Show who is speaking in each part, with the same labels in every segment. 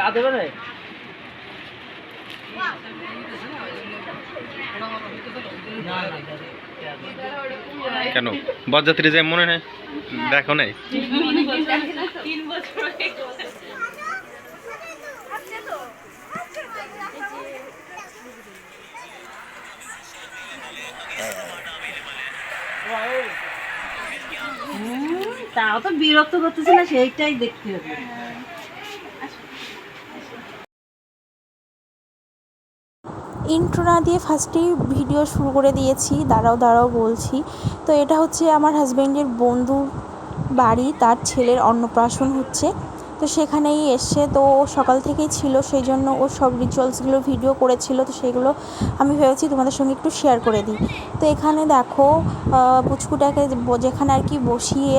Speaker 1: কাজ হবে না।
Speaker 2: কেন? বরযাত্রী যে মনে নেই? দেখো নাই।
Speaker 3: তাও তো বিরক্ত করতেছে না সেইটাই দেখতে হবে।
Speaker 4: ইন্ট্রো না দিয়ে ফার্স্টেই ভিডিও শুরু করে দিয়েছি, দাঁড়াও দাঁড়াও বলছি। তো এটা হচ্ছে আমার হাজব্যান্ডের বন্ধুর বাড়ি, তার ছেলের অন্নপ্রাশন হচ্ছে। তো সেখানেই এসছে তো ও সকাল থেকেই ছিল, সেই জন্য ও সব রিচুয়ালসগুলো ভিডিও করেছিল, তো সেগুলো আমি ভেবেছি তোমাদের সঙ্গে একটু শেয়ার করে দিই। তো এখানে দেখো পুচকুটাকে যেখানে আর কি বসিয়ে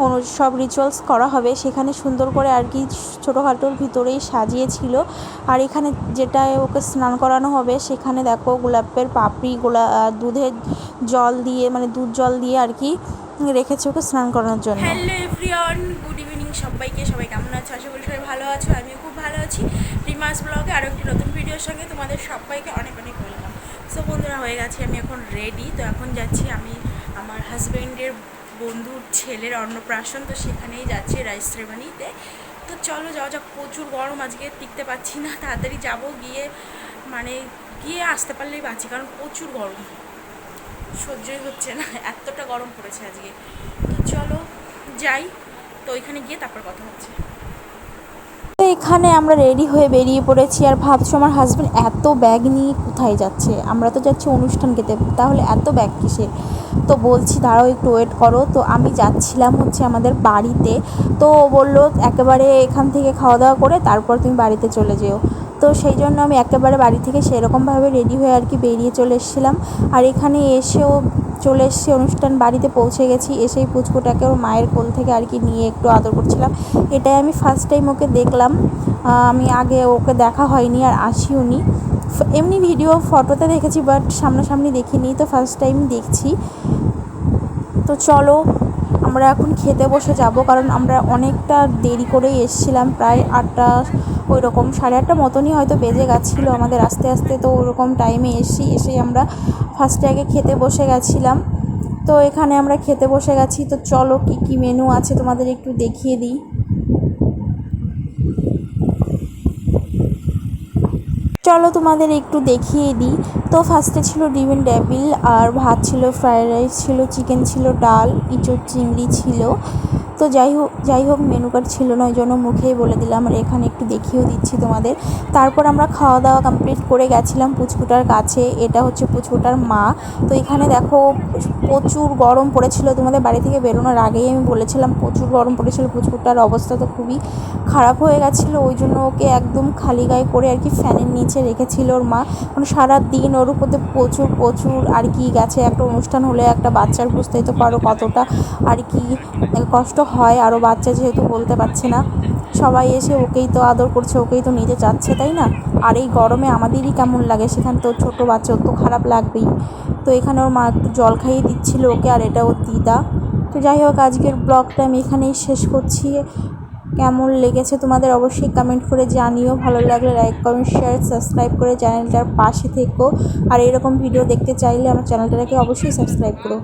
Speaker 4: কোনো সব রিচুয়ালস করা হবে, সেখানে সুন্দর করে আর কি ছোটোখাটোর ভিতরেই সাজিয়েছিল। আর এখানে যেটা ওকে স্নান করানো হবে, সেখানে দেখো গোলাপের পাপড়ি, গোলা দুধের জল দিয়ে মানে দুধ জল দিয়ে আর কি রেখেছে ওকে স্নান করানোর জন্য।
Speaker 5: হ্যালো এভরিওয়ান গুড সবাইকে, সবাই কেমন আছো? আশা করি সবাই ভালো আছো, আমিও খুব ভালো আছি। রিমাস ব্লগে আরও একটি নতুন ভিডিওর সঙ্গে তোমাদের সবাইকে অনেক অনেক ওয়েলকাম। সো বন্ধুরা, হয়ে গেছে, আমি এখন রেডি তো এখন যাচ্ছি আমি আমার হাজব্যান্ডের বন্ধুর ছেলের অন্নপ্রাশন, তো সেখানেই যাচ্ছি রাইস সেরেমনিতে তো চলো, যাওয়া যাক, প্রচুর গরম, আজকে টিকতে পারছি না, তাড়াতাড়ি যাব গিয়ে মানে গিয়ে আসতে পারলেই বাঁচি, কারণ প্রচুর গরম। সহ্যই হচ্ছে না, এতটা গরম পড়েছে আজকে। তো চলো, যাই। তো ওইখানে গিয়ে তারপর কথা হচ্ছে।
Speaker 4: তো এখানে আমরা রেডি হয়ে বেরিয়ে পড়েছি আর ভাবছ আমার হাজব্যান্ড এত ব্যাগ নিয়ে কোথায় যাচ্ছে? আমরা তো যাচ্ছি অনুষ্ঠান খেতে, তাহলে এত ব্যাগ কিসের? তো বলছি, দাঁড়াও একটু ওয়েট করো। তো আমি যাচ্ছিলাম হচ্ছে আমাদের বাড়িতে। তো বলল, একেবারে এখান থেকে খাওয়া দাওয়া করে তারপর তুমি বাড়িতে চলে যেও। তো সেই জন্য আমি একেবারে বাড়ি থেকে সেরকমভাবে রেডি হয়ে আর কি বেরিয়ে চলে এসেছিলাম। আর এখানে এসেও চলে এসেছি, অনুষ্ঠান বাড়িতে পৌঁছে গেছি, এসেই পুচকুটাকে ওর মায়ের কোল থেকে আর কি নিয়ে একটু আদর করছিলাম। এটাই আমি ফার্স্ট টাইম ওকে দেখলাম। আমি আগে ওকে দেখা হয়নি আর আসিও নি এমনি ভিডিও ফটোতে দেখেছি বাট সামনাসামনি দেখিনি, তো ফার্স্ট টাইম দেখছি। তো চলো, আমরা এখন খেতে বসে যাব, কারণ আমরা অনেকটা দেরি করেই এসেছিলাম, প্রায় আটটা ওই রকম সাড়ে আটটা মতনই হয়তো বেজে গেছিল আমাদের আস্তে আস্তে তো ওরকম টাইমে এসেছি এসেই আমরা ফার্স্টে আগে খেতে বসে গেছিলাম। তো এখানে আমরা খেতে বসে গেছি। তো চলো কী কী মেনু আছে তোমাদের একটু দেখিয়ে দিই। চলো তোমাদের একটু দেখিয়ে দিই। তো ফার্স্টে ছিল ডিমের ডেবিল আর ভাত ছিল ফ্রায়েড রাইস ছিল চিকেন ছিল, ডাল, ইঁচড় চিংড়ি ছিল। তো যাই হোক যাই হোক মেনু কার্ড ছিল না, ওই জন্য মুখেই বলে দিলাম, আর এখানে একটু দেখিয়েও দিচ্ছি তোমাদের। তারপর আমরা খাওয়া দাওয়া কমপ্লিট করে গেছিলাম পুচকুটার কাছে, এটা হচ্ছে পুচকুটার মা। তো এখানে দেখো, প্রচুর গরম পড়েছিল, তোমাদের বাড়ি থেকে বেরোনোর আগেই আমি বলেছিলাম, প্রচুর গরম পড়েছিল, পুচকুটার অবস্থা তো খুবই খারাপ হয়ে গেছিল, ওই জন্য ওকে একদম খালি গায়ে করে আর কি ফ্যানের নিচে রেখেছিল ওর মা। মানে সারা দিন ওর উপরে প্রচুর প্রচুর আর কি গেছে, একটা অনুষ্ঠান হলে একটা বাচ্চার বুঝতেই তো পারো কতটা আর কি কষ্ট হয় আরও বাচ্চা যেহেতু বলতে পারছে না। সবাই এসে ওকেই তো আদর করছে, ওকেই তো নিতে চাচ্ছে, তাই না? আর এই গরমে আমাদেরই কেমন লাগে? সেখানে তো ছোটো বাচ্চা তো খারাপ লাগবেই। তো এখানে ওর মা একটু জল খাইয়ে দিচ্ছিল ওকে, আর এটা ওর দিদা। তো যাই হোক, আজকের ব্লগটা আমি এখানেই শেষ করছি। কেমন লেগেছে তোমাদের অবশ্যই কমেন্ট করে জানিও। ভালো লাগলে লাইক কমেন্ট শেয়ার সাবস্ক্রাইব করে চ্যানেলটার পাশে থেকো। আর এরকম ভিডিও দেখতে চাইলে আমার চ্যানেলটাকে অবশ্যই সাবস্ক্রাইব করো।